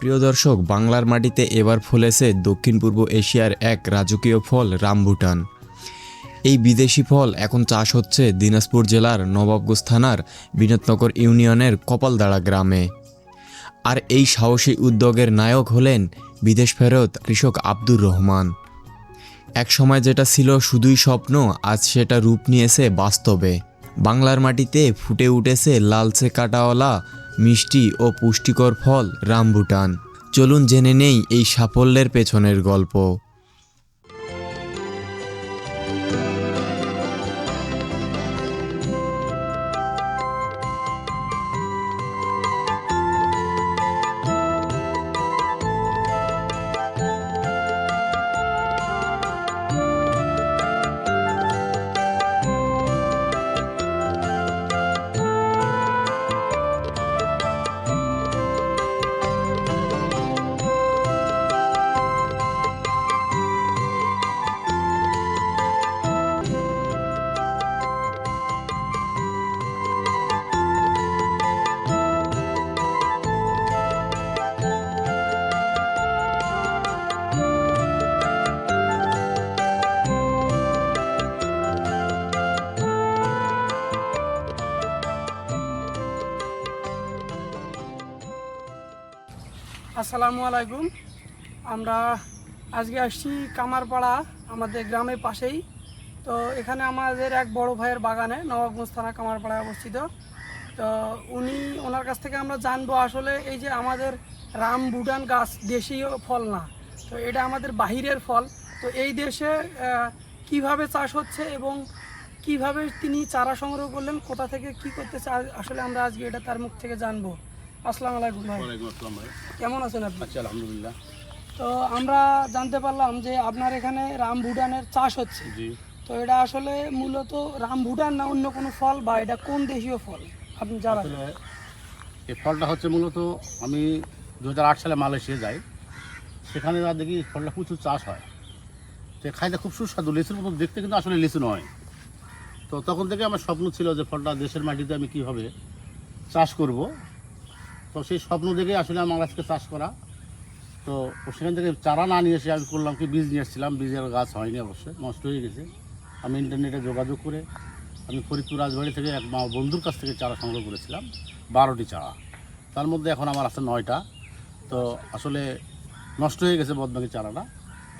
প্রিয় দর্শক, বাংলার মাটিতে এবার ফলেছে দক্ষিণ পূর্ব এশিয়ার এক রাজকীয় ফল, রামভুটান। এই বিদেশি ফল এখন চাষ হচ্ছে দিনাজপুর জেলার নবাবগঞ্জ থানার বিনোদনগর ইউনিয়নের কপালদাড়া গ্রামে। আর এই সাহসী উদ্যোগের নায়ক হলেন বিদেশ ফেরত কৃষক আব্দুর রহমান। এক সময় যেটা ছিল শুধুই স্বপ্ন, আজ সেটা রূপ নিয়েছে বাস্তবে। বাংলার মাটিতে ফুটে উঠেছে লালচে কাটাওয়ালা মিষ্টি ও পুষ্টিকর ফল রামভুটান। চলুন জেনে নেই এই সাফল্যের পেছনের গল্প। আসসালামু আলাইকুম। আমরা আজকে আসছি কামারপাড়া, আমাদের গ্রামের পাশেই। তো এখানে আমাদের এক বড় ভাইয়ের বাগানে নবাবগঞ্জ থানা কামারপাড়ায় অবস্থিত। তো উনি, ওনার কাছ থেকে আমরা জানব আসলে এই যে আমাদের রাম বুটান গাছ দেশীয় ফল না। তো এটা আমাদের বাহিরের ফল। তো এই দেশে কীভাবে চাষ হচ্ছে এবং কীভাবে তিনি চারা সংগ্রহ করলেন, কোথা থেকে কি করতে আসলে আমরা আজকে এটা তার মুখ থেকে জানব। আসসালামু আলাইকুম ভাই। আসসালাম ভাই। কেমন আছেন আপনি? আচ্ছা আলহামদুলিল্লাহ। তো আমরা জানতে পারলাম যে আপনার এখানে রাম ভুটানের চাষ হচ্ছে। জি। তো এটা আসলে মূলত রাম ভুটান না অন্য কোনো ফল বা এটা কোন দেশীয় ফল? আপনি যারা এই ফলটা হচ্ছে মূলত আমি দু হাজার আট সালে মালয়েশিয়া যাই। সেখানে যা দেখি ফলটা প্রচুর চাষ হয়। তো খাইতে খুব সুস্বাদু। লিচুর মতো দেখতে কিন্তু আসলে লিচু নয়। তো তখন থেকে আমার স্বপ্ন ছিল যে ফলটা দেশের মাটিতে আমি কীভাবে চাষ করব। তো সেই স্বপ্ন দেখে আসলে আমার আজকে চাষ করা। তো সেখান থেকে চারা না নিয়ে এসে আমি করলাম কি, বীজ নিয়ে এসেছিলাম। বীজের গাছ হয়নি অবশ্যই, নষ্ট হয়ে গেছে। আমি ইন্টারনেটে যোগাযোগ করে আমি ফরিদপুর রাজবাড়ি থেকে এক মা বন্ধুর কাছ থেকে চারা সংগ্রহ করেছিলাম, বারোটি চারা। তার মধ্যে এখন আমার আছে নয়টা। তো আসলে নষ্ট হয়ে গেছে বদমাকি চারাটা।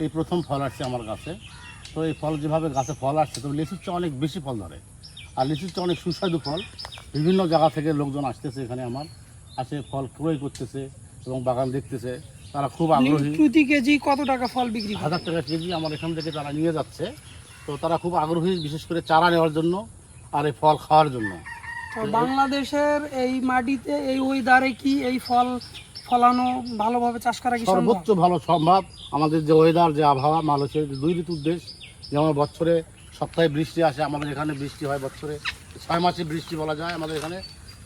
এই প্রথম ফল আসছে আমার গাছে। তো এই ফল যেভাবে গাছে ফল আসছে তো লিচুর চেয়ে অনেক বেশি ফল ধরে। আর লিচুর চেয়ে অনেক সুস্বাদু ফল। বিভিন্ন জায়গা থেকে লোকজন আসতেছে এখানে আমার। আসে ফল ক্রয় করতেছে এবং বাগান দেখতেছে। তারা খুব আগ্রহী। প্রতি কেজি কত টাকা ফল বিক্রি হাজার টাকা কেজি আমার এখান থেকে তারা নিয়ে যাচ্ছে। তো তারা খুব আগ্রহী বিশেষ করে চারা নেওয়ার জন্য আর এই ফল খাওয়ার জন্য। বাংলাদেশের এই মাটিতে এই ওয়েদারে কি এই ফল ফলানো ভালোভাবে চাষ করা কি সর্বোচ্চ ভালো সম্ভব। আমাদের যে ওয়েদার যে আবহাওয়া যে দুই ঋতুর দেশ যেমন বছরে সপ্তাহে বৃষ্টি আসে আমাদের এখানে বৃষ্টি হয় বছরে। ছয় মাসে বৃষ্টি বলা যায় আমাদের এখানে।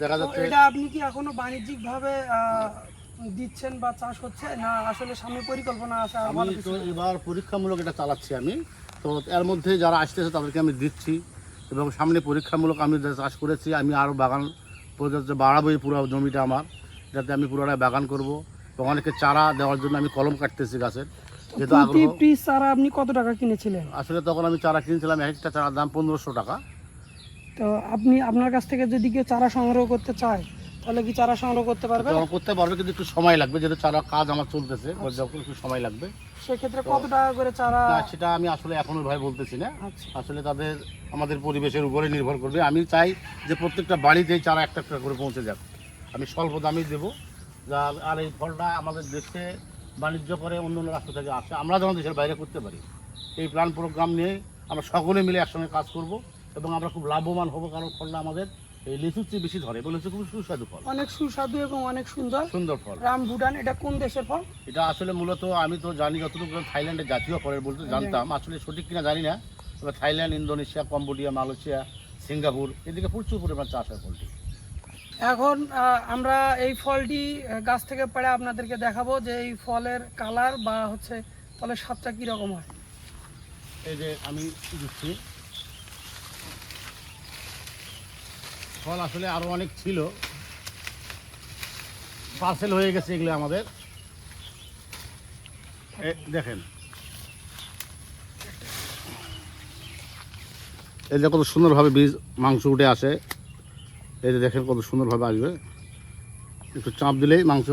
দেখা যাচ্ছে। এটা আপনি কি এখনও বাণিজ্যিক ভাবে দিচ্ছেন বা চাষ হচ্ছে? না আসলে সামনে পরিকল্পনা আছে আমি? তো এবার পরীক্ষামূলক এটা চালাচ্ছি আমি। তো এর মধ্যে যারা আসতেছে তাদেরকে আমি দিচ্ছি এবং সামনে পরীক্ষামূলক আমি চাষ করেছি আমি আরও বাগান পর্যাপ্ত বাড়াবো এই পুরো জমিটা আমার। যাতে আমি পুরোটাই বাগান করব এবং অনেকে চারা দেওয়ার জন্য আমি কলম কাটতেছি গাছের। যেহেতু আগ্রহ চারা আপনি কত টাকা কিনেছিলেন? আসলে তখন আমি চারা কিনছিলাম এক একটা চারার দাম পনেরোশো টাকা। তো আপনি আপনার কাছ থেকে যদি কেউ চারা সংগ্রহ করতে চায় তাহলে কি চারা সংগ্রহ করতে পারবে? করতে পারবে কিন্তু একটু সময় লাগবে যেহেতু চারা কাজ আমার চলতেছে যখন একটু সময় লাগবে। সেক্ষেত্রে কত টাকা করে চারা না, সেটা আমি আসলে এখনও ভাই বলতেছি না। আচ্ছা। আসলে তাদের আমাদের পরিবেশের উপরে নির্ভর করবে। আমি চাই যে প্রত্যেকটা বাড়িতেই চারা একটা একটা করে পৌঁছে যাক। আমি স্বল্প দামেই দেবো। যা আর এই ফলটা আমাদের দেশে বাণিজ্য করে অন্য অন্য রাষ্ট্র থেকে আসে। আমরা যেমন দেশের বাইরে করতে পারি। এই প্ল্যান প্রোগ্রাম নিয়ে আমরা সকলে মিলে একসঙ্গে কাজ করব। এবং আমরা খুব লাভবান হব কারণ ফলটা আমাদের এই লিচুর চেয়ে বেশি ধরে এবং লিচু খুব সুস্বাদু ফল। অনেক সুস্বাদু এবং অনেক সুন্দর। সুন্দর ফল। রাম ভুটান এটা কোন দেশের ফল? এটা আসলে মূলত আমি তো জানি যতটুকু থাইল্যান্ডের জাতীয় ফলের বলতে জানতাম। আসলে সঠিক কিনা জানি না। তবে Thailand Indonesia Cambodia Malaysia Singapore এদিকে প্রচুর পরিমাণ চাষ হয় ফলটি। এখন আমরা এই ফলটি গাছ থেকে পেড়ে আপনাদেরকে দেখাবো যে এই ফলের কালার বা হচ্ছে ফলের স্বাদটা কীরকম হয়। এই যে আমি দিচ্ছি। ফল আসলে আরও অনেক ছিল। পার্সেল হয়ে গেছে এগুলো আমাদের। দেখেন। এই যে কত সুন্দরভাবে বীজ, মাংস উঠে আসে। এই যে দেখেন কত সুন্দরভাবে আসবে। একটু চাপ দিলেই মাংস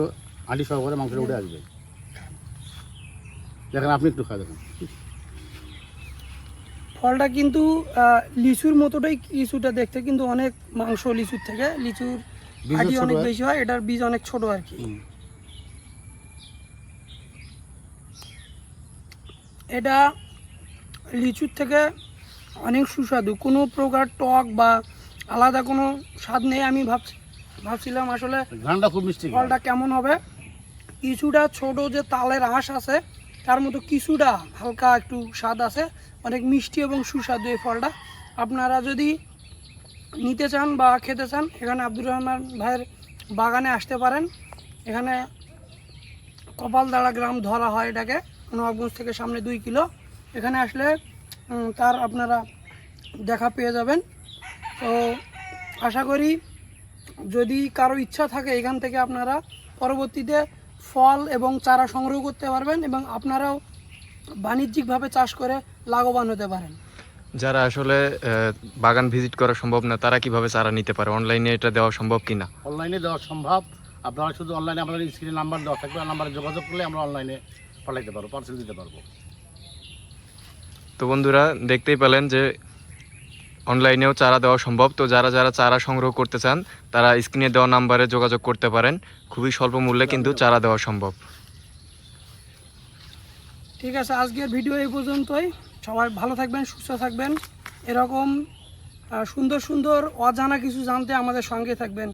আঁটি সহকারে মাংসটা উঠে আসবে। দেখেন, আপনি একটু খাই দেখেন। ফলটা কিন্তু লিচুর মতোটাই লিচুটা দেখতে কিন্তু অনেক মাংস লিচুর থেকে। লিচুর আটি অনেক বেশি হয় এটার বীজ অনেক ছোট আর কি। এটা লিচুর থেকে অনেক সুস্বাদু। কোনো প্রকার টক বা আলাদা কোনো স্বাদ নেই আমি ভাবছি ভাবছিলাম আসলে ঘ্রাণটা খুব মিষ্টি। ফলটা কেমন হবে। কিছুটা ছোট যে তালের আঁশ আছে তার মতো কিছুটা হালকা একটু স্বাদ আছে অনেক মিষ্টি এবং সুস্বাদু এই ফলটা। আপনারা যদি নিতে চান বা খেতে চান, এখানে আব্দুর রহমান ভাইয়ের বাগানে আসতে পারেন। এখানে কপালদাড়া গ্রাম ধরা হয় এটাকে, নবাবগঞ্জ থেকে সামনে দুই কিলো। এখানে আসলে তার আপনারা দেখা পেয়ে যাবেন। তো আশা করি যদি কারও ইচ্ছা থাকে, এখান থেকে আপনারা পরবর্তীতে ফল এবং চারা সংগ্রহ করতে পারবেন এবং আপনারাও বাণিজ্যিকভাবে চাষ করে লাভবান হতে পারেন। যারা আসলে বাগান ভিজিট করা সম্ভব না তারা কীভাবে চারা নিতে পারে? অনলাইনে এটা দেওয়া সম্ভব কিনা? অনলাইনে দেওয়া সম্ভব। আপনারা শুধু অনলাইনে আমাদের স্ক্রিনে নাম্বার দেওয়া থাকবে নাম্বারে যোগাযোগ করলে আমরা অনলাইনে পাঠাইতে পারব পার্সেল দিতে পারব। তো বন্ধুরা দেখতেই পেলেন যে অনলাইনেও চারা দেওয়া সম্ভব। তো যারা যারা চারা সংগ্রহ করতে চান তারা স্ক্রিনে দেওয়া নাম্বারে যোগাযোগ করতে পারেন। খুবই স্বল্প মূল্যে কিন্তু চারা দেওয়া সম্ভব। ঠিক আছে, আজকের ভিডিও এই পর্যন্তই। সবাই ভালো থাকবেন, সুস্থ থাকবেন। এরকম সুন্দর সুন্দর অজানা কিছু জানতে আমাদের সঙ্গে থাকবেন।